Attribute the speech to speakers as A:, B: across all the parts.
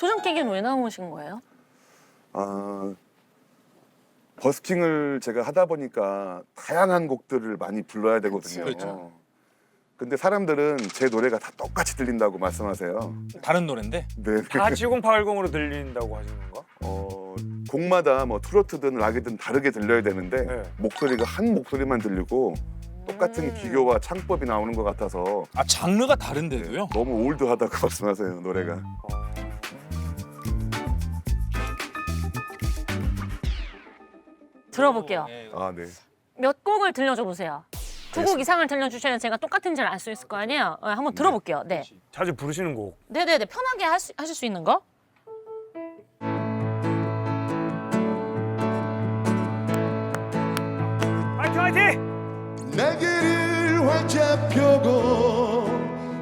A: 도전 깨기는 왜 나오신 거예요?
B: 아, 버스킹을 제가 하다 보니까 다양한 곡들을 많이 불러야 되거든요.
C: 그렇죠.
B: 근데 사람들은 제 노래가 다 똑같이 들린다고 말씀하세요.
C: 다른 노래인데
B: 네.
D: 다 7080으로 들린다고 하시는 건가?
B: 어, 곡마다 뭐 트로트든 락이든 다르게 들려야 되는데
D: 네.
B: 목소리가 한 목소리만 들리고 똑같은
A: 음.
B: 기교와 창법이 나오는 것 같아서
C: 아 장르가 다른데도요?
B: 너무 올드하다고 말씀하세요 노래가.
A: 들어볼게요.
C: 네.
B: 아 네.
A: 몇 곡을 들려줘 보세요. 두 곡 이상을 들려주셔야 제가 똑같은지를 알수 있을 거 아니에요. 어, 한번 들어볼게요. 네.
D: 자주 부르시는 곡.
A: 네네네. 편하게 할 수- 하실 수 있는 거.
D: 화이팅 화이팅!
E: 날개를 활짝 펴고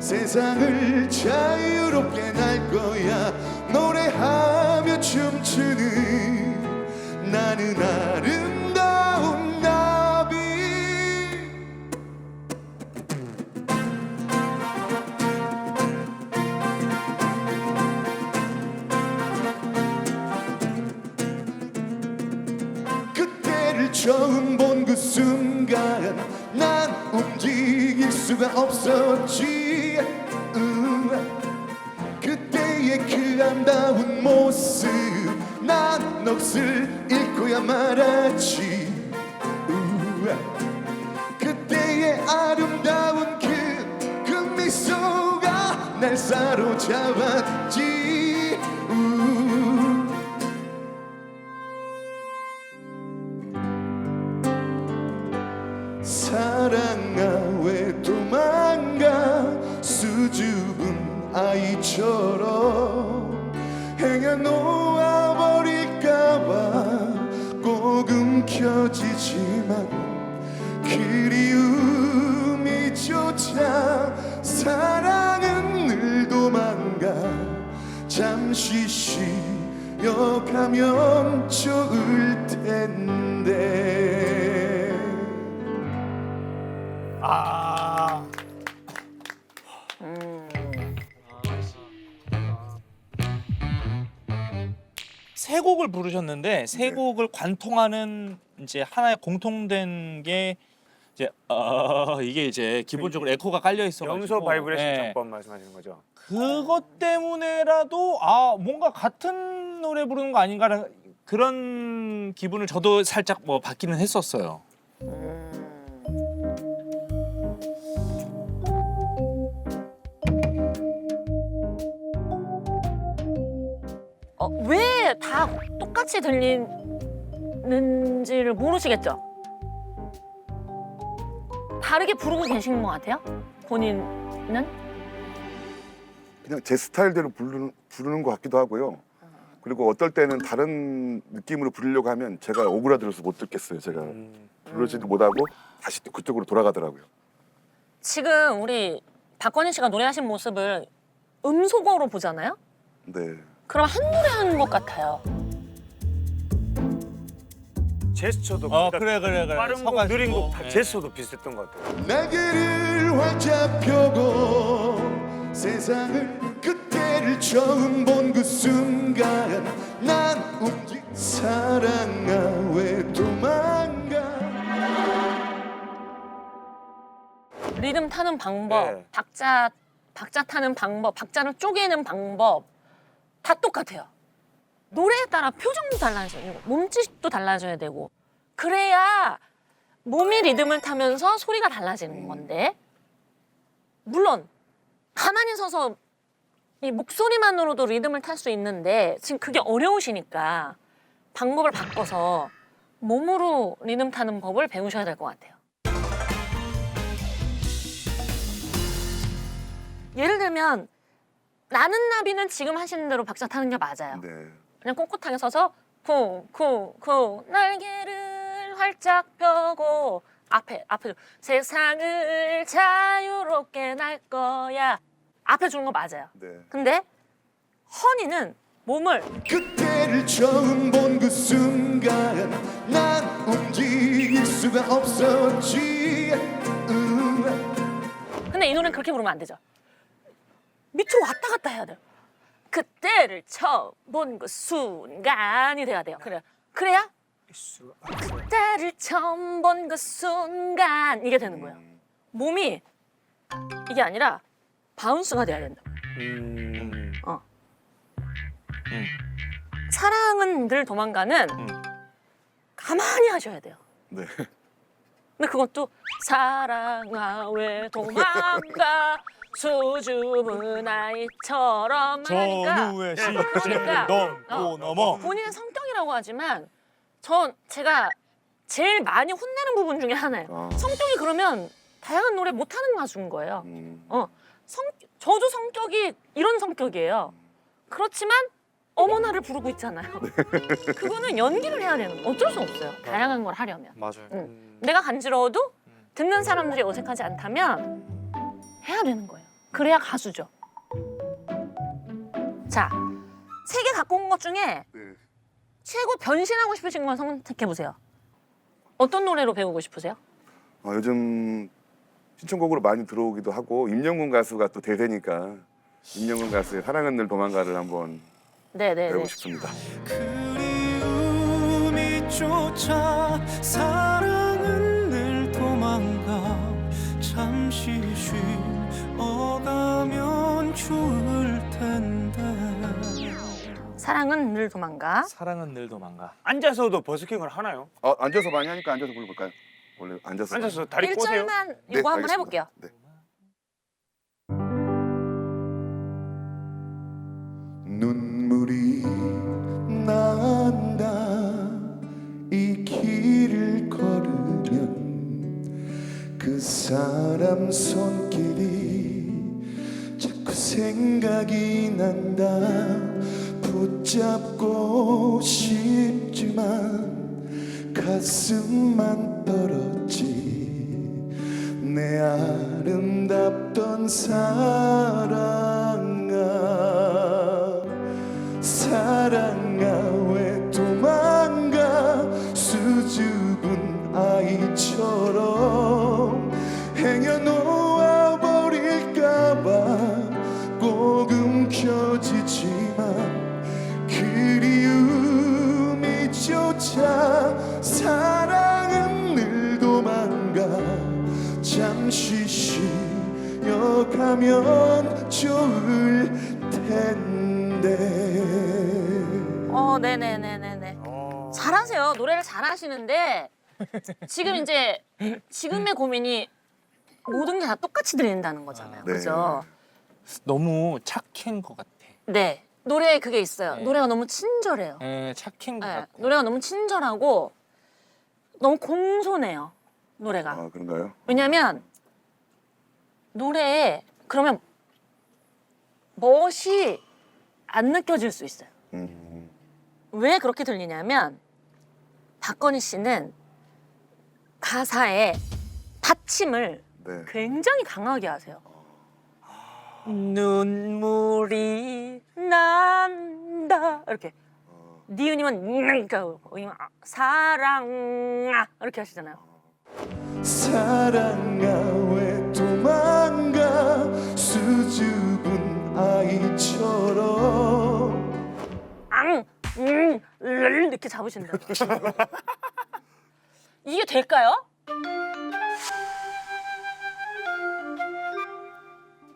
E: 세상을 자유롭게 날 거야 노래하며 춤추는 나는 아름다운 그때를 처음 본 그 순간 난 움직일 수가 없었지 음. 그때의 그 아름다운 모습 난 넋을 잃고야 말았지 음. 그때의 아름다운 그, 그 미소가 날 사로잡았지 잠시 쉬어가면 좋을 텐데.
C: 아. 세 곡을 부르셨는데 세
B: 네.
C: 곡을 관통하는 이제 하나의 공통된 게 이제 어, 이게 이제 기본적으로 에코가 깔려 있어 가지고
D: 염소 바이브레이션
C: 네.
D: 장법 말씀하시는 거죠?
C: 그것 때문에라도 아 뭔가 같은 노래 부르는 거 아닌가라는 그런 기분을 저도 살짝 뭐 받기는 했었어요.
A: 어, 왜 다 똑같이 들리는지를 모르시겠죠? 다르게 부르고 계시는 것 같아요? 본인은?
B: 그냥 제 스타일대로 부르는, 부르는 것 같기도 하고요. 그리고 어떨 때는 다른 느낌으로 부르려고 하면 제가 오그라들어서 못 듣겠어요. 제가
D: 음.
B: 부르지도 못하고 다시 또 그쪽으로 돌아가더라고요.
A: 지금 우리 박건희 씨가 노래하신 모습을 음소거로 보잖아요?
B: 네.
A: 그럼 한 노래 하는 것 같아요.
D: 제스처도
C: 어 그래 그래 그래.
D: 빠른 곡,
C: 서가지고.
D: 느린 곡다
C: 네.
D: 제스처도 비슷했던 것 같아요.
E: 날개를 활짝 펴고 세상을 그때를 처음 본 그 순간 난 움직 사랑아 왜 도망가
A: 리듬 타는 방법,
D: 네.
A: 박자 박자 타는 방법, 박자를 쪼개는 방법 다 똑같아요. 노래에 따라 표정도 달라져야 되고 몸짓도 달라져야 되고 그래야 몸이 리듬을 타면서 소리가 달라지는 건데 물론 가만히 서서 이 목소리만으로도 리듬을 탈 수 있는데 지금 그게 어려우시니까 방법을 바꿔서 몸으로 리듬 타는 법을 배우셔야 될 것 같아요. 예를 들면 나는 나비는 지금 하시는 대로 박자 타는 게 맞아요.
B: 네.
A: 그냥 꼿꼿하게 서서 쿵쿵쿵 날개를 활짝 펴고 앞에 앞에 세상을 자유롭게 날 거야 앞에 주는 거 맞아요.
B: 네.
A: 근데 허니는 몸을
E: 그때를 처음 본 그 순간 난 움직일 수가 없었지 음.
A: 근데 이 노래는 그렇게 부르면 안 되죠. 밑으로 왔다 갔다 해야 돼요. 그때를 처음 본 그 순간이 돼야 돼요. 그래. 그래야 그때를 처음 본 그 순간 이게 되는 거예요. 몸이 이게 아니라 바운스가 돼야 된다.
D: 음.
A: 사랑은 늘 도망가는
F: 음.
A: 가만히 하셔야 돼요.
E: 네.
A: 근데 그것도 사랑아 왜 도망가 수줍은 아이처럼 하니까
F: 전우의
A: 그러니까,
F: 시신을 넘고
A: 어.
F: 넘어.
A: 본인의 성격이라고 하지만 전 제가 제일 많이 혼내는 부분 중에 하나예요.
E: 아.
A: 성격이 그러면 다양한 노래 못하는 가수인 거예요.
E: 음.
A: 어, 성, 저도 성격이 이런 성격이에요. 그렇지만 어머나를 부르고 있잖아요. 그거는 연기를 해야 되는 거 어쩔 수 없어요. 다양한 걸 하려면.
F: 맞아요.
A: 응. 내가 간지러워도 듣는 사람들이 어색하지 않다면 해야 되는 거예요. 그래야 가수죠. 자, 세 개 갖고 온 것 중에
E: 네.
A: 최고 변신하고 싶으신 건 선택해 보세요. 어떤 노래로 배우고 싶으세요?
E: 어, 요즘 신청곡으로 많이 들어오기도 하고 임영웅 가수가 또 대세니까 임영웅 가수의 사랑은 늘 도망가를 한번
A: 네, 네,
E: 배우고
A: 네.
E: 싶습니다.
C: 그리움이 쫓아 사 좋을 텐데
A: 사랑은 늘 도망가.
F: 사랑은 늘 도망가.
D: 앉아서도 버스킹을 하나요?
E: 어, 앉아서 많이 하니까 앉아서 불러볼까요? 원래 앉아서.
D: 앉아서 다리 꼬세요.
A: 1절만
E: 네,
A: 이거 한번
E: 알겠습니다.
A: 해볼게요.
E: 네. 눈물이 난다 이 길을 걸으면 그 사람 자꾸 생각이 난다. 붙잡고 싶지만 가슴만 떨었지. 내 아름답던 사랑 쉬어가면 좋을 텐데
A: 어, 네네네네네.
D: 어.
A: 잘하세요. 노래를 잘하시는데 지금 이제 지금의 고민이 모든 게 다 똑같이 들린다는 거잖아요.
E: 네.
A: 그죠?
F: 너무 착한 것 같아.
A: 네. 노래에 그게 있어요.
F: 네.
A: 노래가 너무 친절해요.
F: 예, 착한 것
A: 네.
F: 같아.
A: 노래가 너무 친절하고 너무 공손해요. 노래가.
E: 아 그런가요?
A: 왜냐면 노래에 그러면 멋이 안 느껴질 수 있어요.
E: 음,
A: 왜 그렇게 들리냐면 박건희 씨는 가사에 받침을
E: 네.
A: 굉장히 강하게 하세요. 눈물이 난다 이렇게
E: 어,
A: 니은이면 그러니까 아, 사랑아 이렇게 하시잖아요.
C: 사랑아 왜 도망가 수줍은 아이처럼
A: 앙, 음, 를 이렇게 잡으신다. 이게 될까요?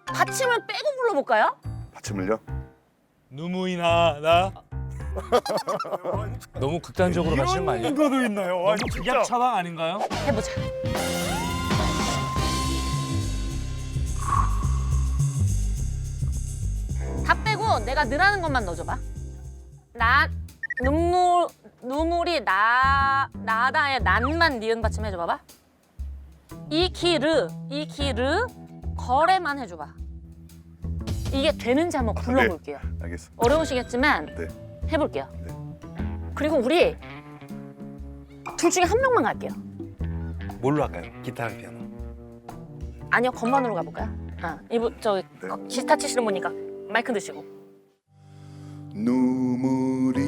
A: 받침을 빼고 불러볼까요?
E: 받침을요?
F: 누무이나 나. 너무 극단적으로 가시는 거 아니에요?
D: 이런 거도 있나요? 와,
F: 너무
D: 진짜.
F: 극약 처방 아닌가요?
A: 해보자. 내가 느라는 것만 넣어줘봐. 나 눈물 눈물이 나 나다의 난만 니은 받침 해줘봐봐. 이 키르 이 키르 거래만 해줘봐. 이게 되는지 한번 불러볼게요.
E: 알겠습니다.
A: 어려우시겠지만
E: 네.
A: 해볼게요. 그리고 우리 둘 중에 한 명만 갈게요.
D: 뭘로 할까요? 기타, 피아노.
A: 아니요, 건반으로 가볼까요? 아, 이분 저기
E: 네.
A: 거- 기타 치시는 분이니까 마이크 드시고.
C: 눈물이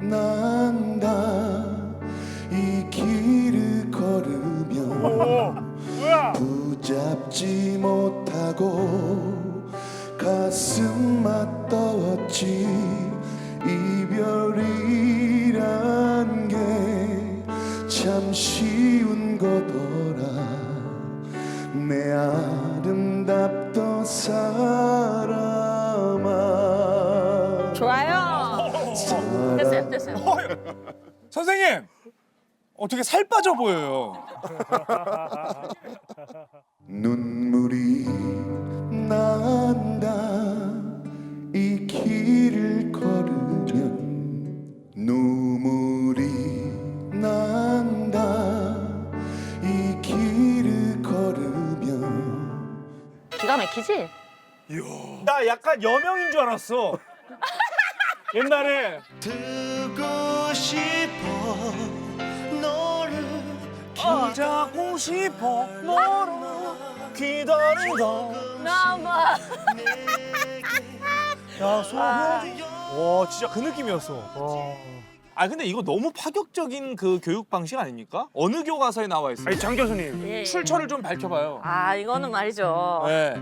C: 난다 이 길을 걸으면
D: 오, 뭐야?
C: 붙잡지 못하고 가슴만 떠
E: 이별이란 게 참 쉬운 거더
C: 어떻게 살 빠져 보여요.
E: 눈물이 난다 이 길을 걸으면 눈물이 난다 이 길을 걸으면
A: 기가 막히지?
C: 나 약간 여명인 줄 알았어. 옛날에
E: 듣고 싶어
C: 자고 싶어 너를 기다리다
A: 나봐.
C: 야소연이 와 진짜 그 느낌이었어. 아 근데 이거 너무 파격적인 그 교육 방식 아닙니까? 어느 교과서에 나와 있어요?
D: 아니 장 교수님.
A: 예, 예.
C: 출처를 좀 밝혀봐요.
A: 아 이거는 말이죠.
C: 네.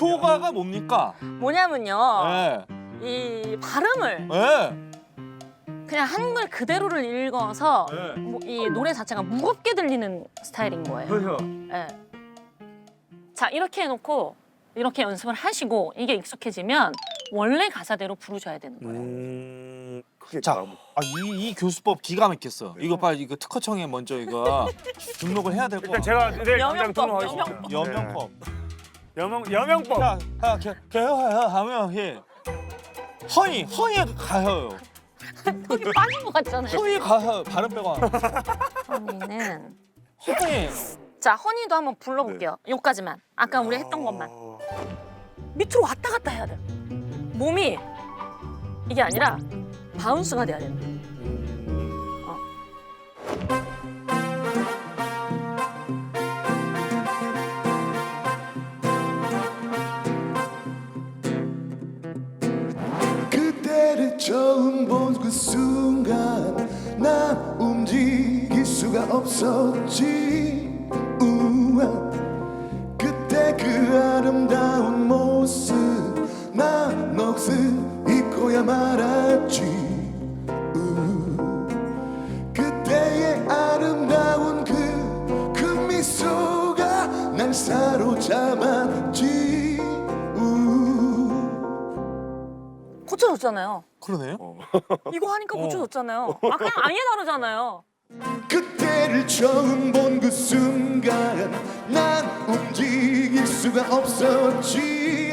C: 효과가 뭡니까?
A: 뭐냐면요.
C: 네.
A: 이 발음을
C: 네.
A: 그냥 한글 그대로를 읽어서
C: 네.
A: 뭐, 이 노래 자체가 무겁게 들리는 스타일인 거예요.
C: 그렇죠.
A: 예. 자 이렇게 해놓고 이렇게 연습을 하시고 이게 익숙해지면 원래 가사대로 부르셔야 되는 거예요.
D: 음.
B: 크게
C: 자,
B: 마음-
C: 아, 이, 이 교수법 기가 막혔어. 이거 빨리 이거 특허청에 먼저 이거 등록을 해야 될 거.
D: 일단 제가 내일 당장
A: 여명법,
D: 등록하겠습니다.
C: 여명법.
D: 네. 여명 여명법.
C: 자, 자, 개, 개허야 하면 해. 허이, 허이 가요.
A: 거기 빠진 것 같잖아요.
C: 허이 가요. 발음 빼고.
A: 허니는
C: 허이.
A: 자 허니도 한번 불러볼게요. 여기까지만. 아까 우리 했던 것만. 밑으로 왔다 갔다 해야 돼. 몸이 이게 아니라 바운스가 돼야 된다. 어.
E: 처음 본 그 순간 난 움직일 수가 없었지. 우와. 그때 그 아름다운 모습 난 넋을 잊고야 말았지
A: 고쳐졌잖아요.
C: 그러네요.
A: 이거 하니까 고쳐졌잖아요. 아까랑 아예 다르잖아요.
E: 그때를 처음 본 그 순간 난 움직일 수가 없었지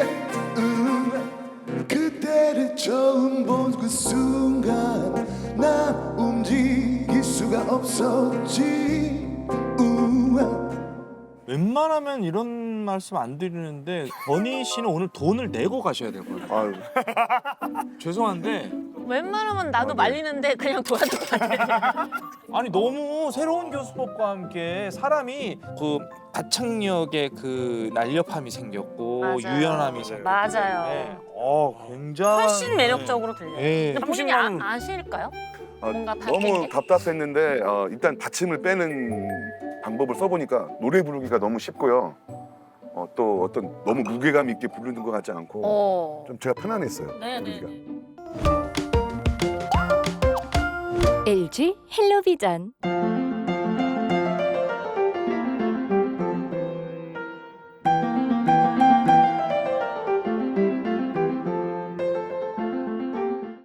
E: 음. 그때를 처음 본 그 순간 난 움직일 수가 없었지 음.
C: 웬만하면 이런 말씀 안 드리는데 건희 씨는 오늘 돈을 내고 가셔야 될 거예요.
B: 아유,
C: 죄송한데
A: 웬만하면 나도 말리는데 그냥 도와줄 것 같아.
C: 아니 너무 새로운 교수법과 함께 사람이 그 가창력의 그 날렵함이 생겼고
A: 맞아요.
C: 유연함이 생겼고
A: 맞아요.
C: 네. 어 굉장히
A: 훨씬 매력적으로 들려요.
C: 네.
A: 근데 본인이 아, 아실까요?
B: 아,
A: 뭔가
B: 너무. 답답했는데 어, 일단 받침을 빼는 방법을 써보니까 노래 부르기가 너무 쉽고요. 어, 또 어떤 너무 무게감 있게 부르는 것 같지 않고
A: 어.
B: 좀 제가 편안했어요.
A: 네네.
B: 부르기가.
G: LG 헬로비전